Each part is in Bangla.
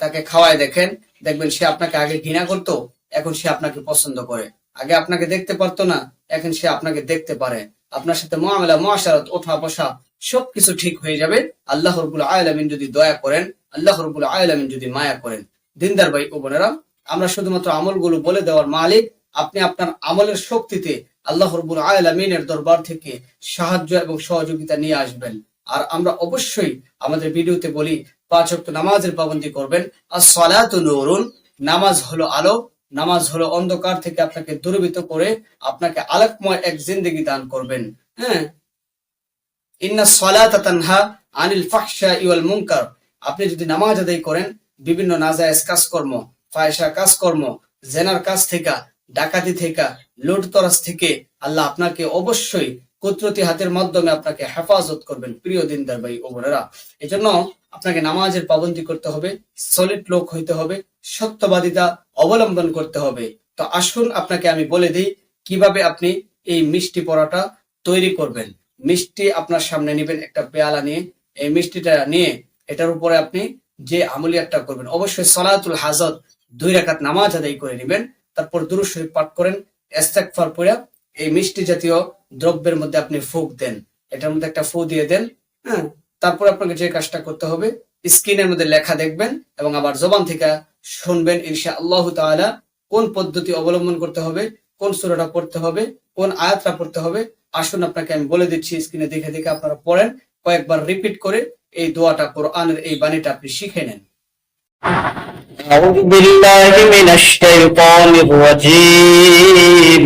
তাকে খাওয়ায় দেখেন, দেখবেন সে আপনাকে আগে ঘৃণা করতো, এখন সে আপনাকে পছন্দ করে। আগে আপনাকে দেখতে পারতো না, এখন সে আপনাকে দেখতে পারে। আপনার সাথে মহামেলা মহাসারত ওঠা বসা সবকিছু ঠিক হয়ে যাবে। আল্লাহ রবুল আলমিন যদি দয়া করেন, আল্লাহ রবুল আলমিন যদি মায়া করেন। দিনদার ভাই ও বোনেরা, আমরা শুধুমাত্র আমলগুলো বলে দেওয়ার মালিক, আপনি আপনার আমলের শক্তিতে আল্লাহ রবুল আলমিনের দরবার থেকে সাহায্য এবং সহযোগিতা নিয়ে আসবেন। আর আমরা অবশ্যই আমাদের ভিডিওতে বলি, পাঁচ ওয়াক্ত নামাজের পাবন্দি করবেন। আর সলাত নুরুন, নামাজ হলো আলো, নামাজ হলো অন্ধকার থেকে আপনাকে দূরীভূত করে আপনাকে আলোকময় এক জিন্দগি দান করবেন। হ্যাঁ? সলাত আনিল ফাহশা ইওয়াল মুনকার। আপনি যদি নামাজ আদায় করেন, বিভিন্ন নাজায়েজ কাজকর্ম, ফায়সা কাজকর্ম, জেনার কাজ থেকে, ডাকাতি থেকে, লুটতরাজ থেকে আল্লাহ আপনাকে অবশ্যই কুদরতি হাতের মাধ্যমে আপনাকে হেফাজত করবেন, প্রিয় দিনদার ভাই ও বোনেরা। এই জন্য আপনাকে নামাজের পাবন্দি করতে হবে, সলিড লোক হইতে হবে, সত্যবাদিতা অবলম্বন করতে হবে। তো আসুন, আপনাকে আমি বলে দিই কীভাবে আপনি এই মিষ্টি পরোটা তৈরি করবেন। মিষ্টি আপনার সামনে নেবেন একটা পেয়ালা নিয়ে। এই মিষ্টিটা নিয়ে এটার উপরে আপনি যে আমলিয়াতটা করবেন, অবশ্যই সলাতুল হাজত দুই রাকাত নামাজ আদায় করে নেবেন। তারপর দুরুদ শরীফ পাঠ করেন, ইস্তেগফার পড়ে এই মিষ্টি জাতীয় দ্রব্যের মধ্যে আপনি ফুক দেন এটার মধ্যে একটা ফু দিয়ে দেন হ্যাঁ তারপর আপনাকে যে কাজটা করতে হবে স্ক্রিনের মধ্যে লেখা দেখবেন এবং আবার জবান থেকে শুনবেন ইনশা আল্লাহ তাআলা কোন পদ্ধতি অবলম্বন করতে হবে কোন সূরাটা পড়তে হবে কোন আয়াতটা পড়তে হবে আসুন আপনাকে আমি বলে দিচ্ছি স্ক্রিনে দেখে দেখে আপনারা পড়েন কয়েকবার রিপিট করে এই দোয়াটা কোরআনের এই বাণীটা আপনি শিখে নেন أعوذ بالله من الشيطان الرجيم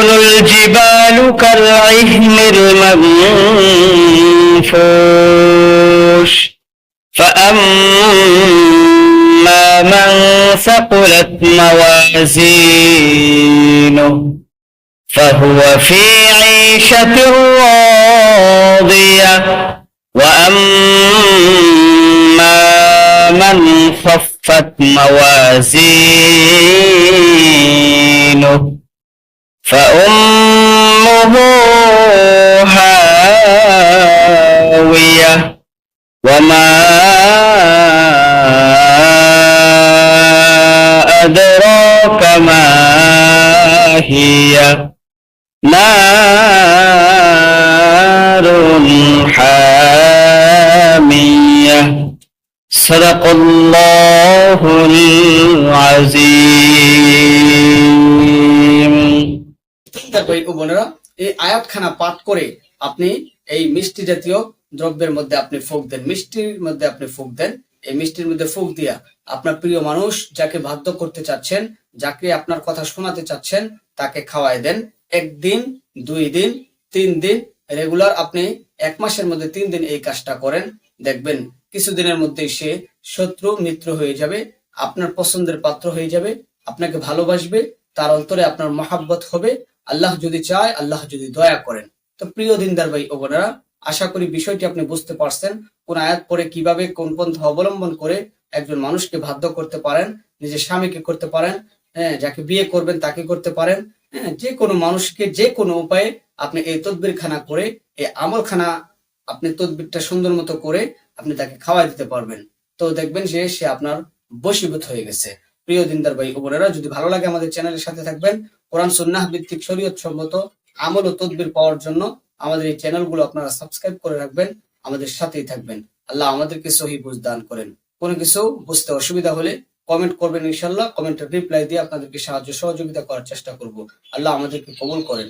الجبال كالعهن المنفوش. فأما من ثقلت موازينه فهو في عيشة راضية. وأما من خفت موازينه فأمه هاوية وما أدراك ما هي؟ نار حامية. صدق الله العظيم. ভাই ও বোনেরা। এই আয়াতখানা পাঠ করে আপনি এই মিষ্টি জাতীয় দ্রব্যের মধ্যে আপনি ফুক দেন, মিষ্টির মধ্যে আপনি ফুক দেন। এই মিষ্টির মধ্যে ফুক দিয়া আপনার প্রিয় মানুষ যাকে বাধ্য করতে চাচ্ছেন, যাকে আপনার কথা শোনাতে চাচ্ছেন, তাকে খাওয়াই দেন। একদিন, দুই দিন, তিন দিন, রেগুলার আপনি এক মাসের মধ্যে তিন দিন এই কাজটা করেন। দেখবেন কিছুদিনের মধ্যেই সে শত্রু, মিত্র হয়ে যাবে, আপনার পছন্দের পাত্র হয়ে যাবে, আপনাকে ভালোবাসবে, তার অন্তরে আপনার মহাব্বত হবে আল্লাহ যদি চায়, আল্লাহ যদি দয়া করেন। তো প্রিয় দিনদার ভাই ও বোনেরা, আশা করি বিষয়টি আপনি বুঝতে পারছেন, কোন আয়াত পরে কীভাবে কোন পন্থা অবলম্বন করে একজন মানুষকে বাধ্য করতে পারেন, নিজের স্বামীকে করতে পারেন হ্যাঁ যাকে বিয়ে করবেন তাকে করতে পারেন হ্যাঁ যে কোনো মানুষকে যে কোনো উপায়ে আপনি এই তদবির খানা করে, এই আমল খানা আপনি তদবিরটা সুন্দর মতো করে আপনি তাকে খাওয়াই দিতে পারবেন। তো দেখবেন যে সে আপনার বশীভূত হয়ে গেছে। প্রিয় দিনদার ভাই বোনেরা, যদি ভালো লাগে আমাদের চ্যানেলের সাথে থাকবেন কোরআন, সুন্নাহ ভিত্তিক শরীয়ত সম্মত আমল ও তদবির পাওয়ার জন্য আমাদের এই চ্যানেলগুলো আপনারা সাবস্ক্রাইব করে রাখবেন, আমাদের সাথেই থাকবেন। আল্লাহ আমাদেরকে সহি বুঝ দান করেন। কোনো কিছু বুঝতে অসুবিধা হলে কমেন্ট করবেন ইনশাল্লাহ কমেন্টের রিপ্লাই দিয়ে আপনাদেরকে সাহায্য সহযোগিতা করার চেষ্টা করব। আল্লাহ আমাদেরকে কবল করেন।